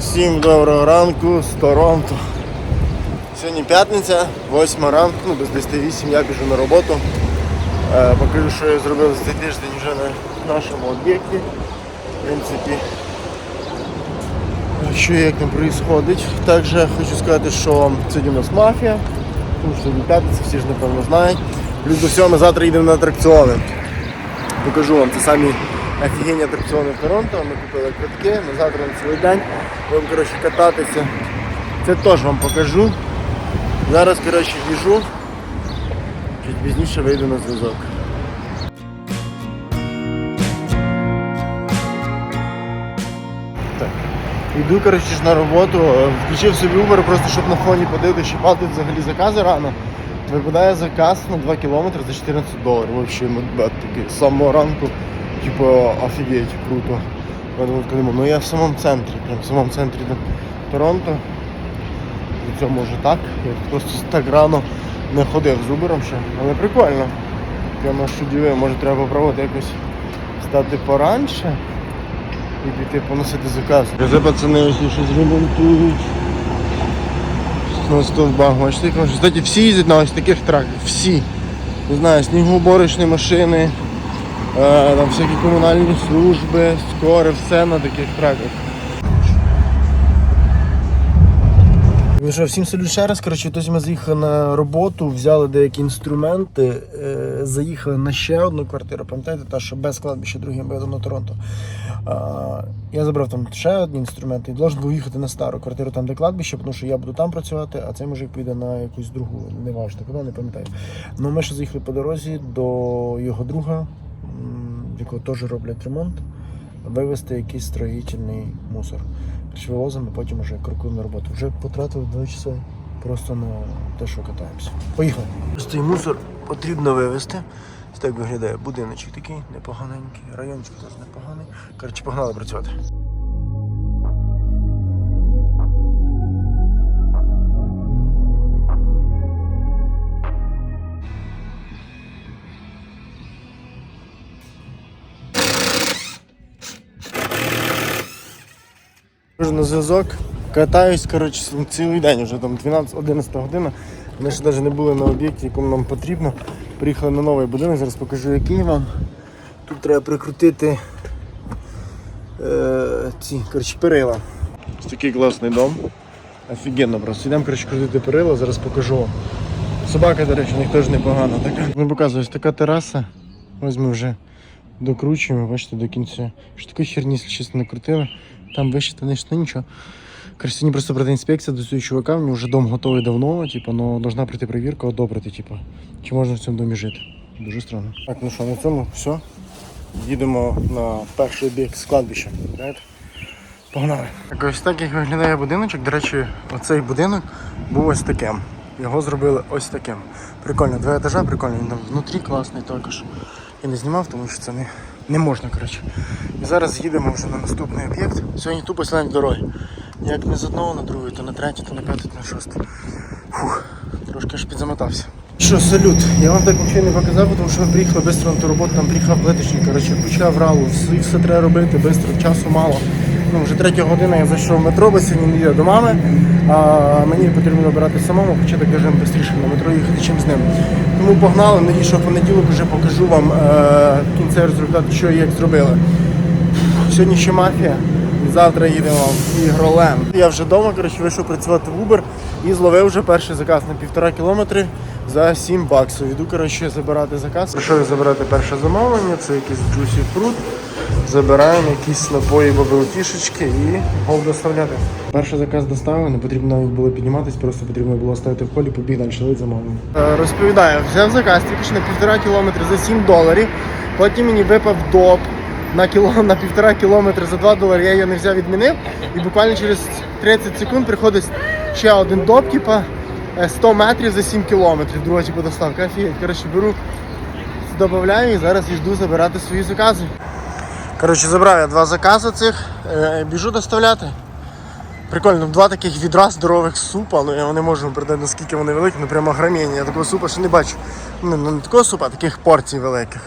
Всім доброго ранку з Торонто. Сьогодні п'ятниця, 8 ранку, ну без 10-8 я біжу на роботу. Е, покажу, що я зробив за цей тиждень вже на нашому об'єкті. В принципі, що як там відбувається. Також хочу сказати, що сьогодні у нас мафія, тому що сьогодні п'ятниця, всі ж напевно знають. Плюс до всього ми завтра їдемо на атракціони. Покажу вам це самі офігенні атракціони в Торонто. Ми купили квитки на завтра на цілий день. Будемо коротше, кататися. Це теж вам покажу. Зараз коротше, біжу. Чуть пізніше вийду на зв'язок. Йду коротше, на роботу, включив собі Uber, просто щоб на фоні подивитися, чи платить взагалі закази рано. Випадає заказ на 2 кілометри за 14 доларів. Медбет такий з самого ранку. Типу офігеть, круто. Ну я в самому центрі, прям в самому центрі Торонто. І це може так. Я просто так рано не ходив з Uber ще, але прикольно. Прямо що дивив, може треба попробувати якось стати поранше і піти поносити заказ. Це пацани ось щось ремонтують. На стовбах, бачите. Кстати, всі їздять на ось таких траках, всі. Не знаю, снігоуборочні машини, там всякі комунальні служби, скори, все на таких траках. Ну що, всім салют ще раз. Коротше, тобто ми заїхали на роботу, взяли деякі інструменти, е, заїхали на ще одну квартиру, пам'ятаєте, та що без кладбища другим видом на Торонто. Я забрав там ще одні інструменти і должен був їхати на стару квартиру, там де кладбище, тому що я буду там працювати, а цей мужик піде на якусь другу, не важливо, куди не пам'ятаю. Ну ми ще заїхали по дорозі до його друга, якого теж роблять ремонт, вивезти якийсь строїтельний мусор. Вивозимо, потім вже крокуємо на роботу. Вже потратив 2 часи просто на те, що катаємося. Поїхали. Цей мусор потрібно вивезти. Так виглядає будиночок такий, непоганенький, райончик теж непоганий. Коротше, погнали працювати. Вже на зв'язок. Катаюсь, коротше, цілий день, вже там 12-11 година. Ми ще навіть не були на об'єкті, якому нам потрібно. Приїхали на новий будинок, зараз покажу який вам. Тут треба прикрутити е, ці коротше, перила. Ось такий класний дом. Офігенно просто. Йдемо коротше, крутити перила, зараз покажу вам. Собака, до речі, у них теж непогана. Така. Не показую, ось така тераса. Ось ми вже докручуємо, бачите, до кінця. Що такої херні, якщо чесно, накрутили. Там вище та нижче, ну нічого. Короче, просто прийде інспекція до цього чувака, в нього вже дом готовий давно, типу, але должна прийти перевірка, одобрити, типу, чи можна в цьому домі жити. Дуже странно. Так, ну що, на цьому все. Їдемо на перший об'єкт з кладбища. Знаєте? Погнали. Так ось так як виглядає будиночок. До речі, оцей будинок був ось таким. Його зробили ось таким. Прикольно, два етажа, прикольно, він там внутрі класний також. Я не знімав, тому що це не, не можна, коротше. І зараз їдемо вже на наступний об'єкт. Сьогодні тупо сленг дороги. Як не з одного на другий, то на третій, то на п'ятий, то на шостий. Фух, трошки аж підзамотався. Що, салют, я вам так нічого не показав, тому що ми приїхали швидко на ту роботу, там приїхав плетичний, коротше, почав ралу, все, все треба робити, швидко, часу мало. Ну, вже третя година я зайшов в метро, бо сьогодні не їду до мами, а мені потрібно обирати самому, хоча так кажемо швидше на метро їхати, чим з ним. Тому погнали, надію, що в понеділок вже покажу вам е, кінцевий результат, що і як зробили. Сьогодні ще мафія. Завтра їдемо в Ігроленд. Я вже вдома, коротше, вийшов працювати в Uber і зловив вже перший заказ на півтора кілометри за 7 баксів. Іду коротше, забирати заказ. Прийшов забирати перше замовлення, це якийсь juicy fruit. Забираємо якісь напої бабилтішечки і гол доставляти. Перший заказ доставили, не потрібно навіть було підніматись, просто потрібно було ставити в полі, побіг далі лить замовлення. Е, Розповідаю, взяв заказ тільки що на півтора кілометри за 7 доларів. Потім мені випав доп на кіло на півтора кілометри за 2 долари. Я його не взяв, відмінив. І буквально через 30 секунд приходить ще один доп, типа е, 100 метрів за 7 кілометрів. Друга типу доставка. Офігеть. Коротше, беру, додаю і зараз йду забирати свої закази. Коротше, забрав я два закази цих, е, біжу доставляти. Прикольно, два таких відра здорових супа, ну я не можу передати наскільки вони великі, ну прямо громіння. Я такого супа ще не бачу. Ну, не такого супа, а таких порцій великих.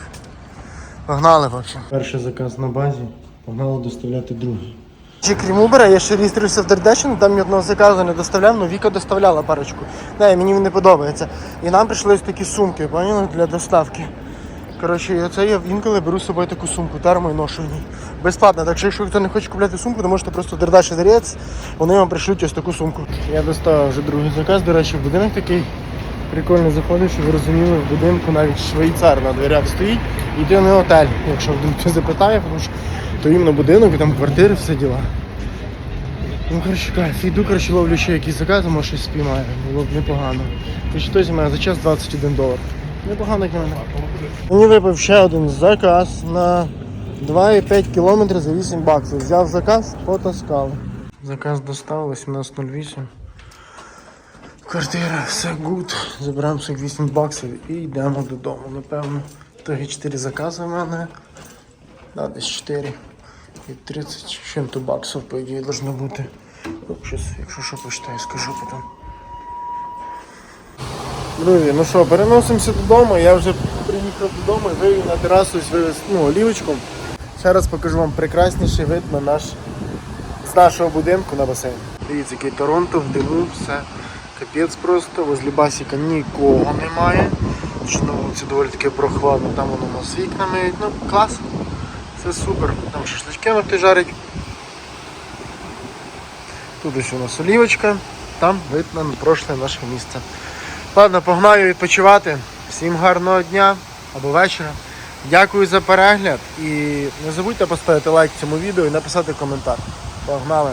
Погнали взагалі. Перший заказ на базі, погнали доставляти другий. Чи крім Uber, я ще реєструюся в Дердешину, там ні одного заказу не доставляв, але Віка доставляла парочку. Не, мені він не подобається. І нам прийшли ось такі сумки, поняли, для доставки. Коротше, і оце я інколи беру з собою таку сумку, термо і ношу в ній. Безплатно. Так що якщо хто не хоче купляти сумку, то можете просто дердачі зарець, вони вам пришлють ось таку сумку. Я доставив вже другий заказ, до речі, будинок такий прикольно заходиш, щоб ви розуміли, в будинку навіть швейцар на дверях стоїть, і це не готель, якщо вдруг хтось запитає, тому що то іменно будинок, і там квартири, все діла. Ну, коротше, кайф. Йду, коротше, ловлю ще якісь закази, може щось спіймаю. Було б непогано. Коротше, той зі мене за час 21 долар. Непогано як на мене. Мені випав ще один заказ на 2,5 км за 8 баксів. Взяв заказ, потаскали. Заказ достав 18.08. Квартира, все гуд. Забираємо своїх 8 баксів і йдемо додому. Напевно, тоді 4 закази в мене. Да, десь 4. І 30 з чим-то баксів, по ідеї, должно бути. Щас, якщо що почитаю, скажу потім. Друзі, ну що, переносимося додому. Я вже приїхав додому і вивів на терасу вивез ну, олівочку. Ще раз покажу вам прекрасніший вид на наш, з нашого будинку на басейн. Дивіться, який Торонто в диму, все. Капець просто, возле басіка нікого немає. Що на вулиці доволі таки прохладно, там воно у нас вікнами. Ну, клас. Це супер. Там шашлички можете жарить. Тут ось у нас олівочка, там вид на прошле наше місце. Ладно, погнаю відпочивати. Всім гарного дня або вечора. Дякую за перегляд і не забудьте поставити лайк цьому відео і написати коментар. Погнали!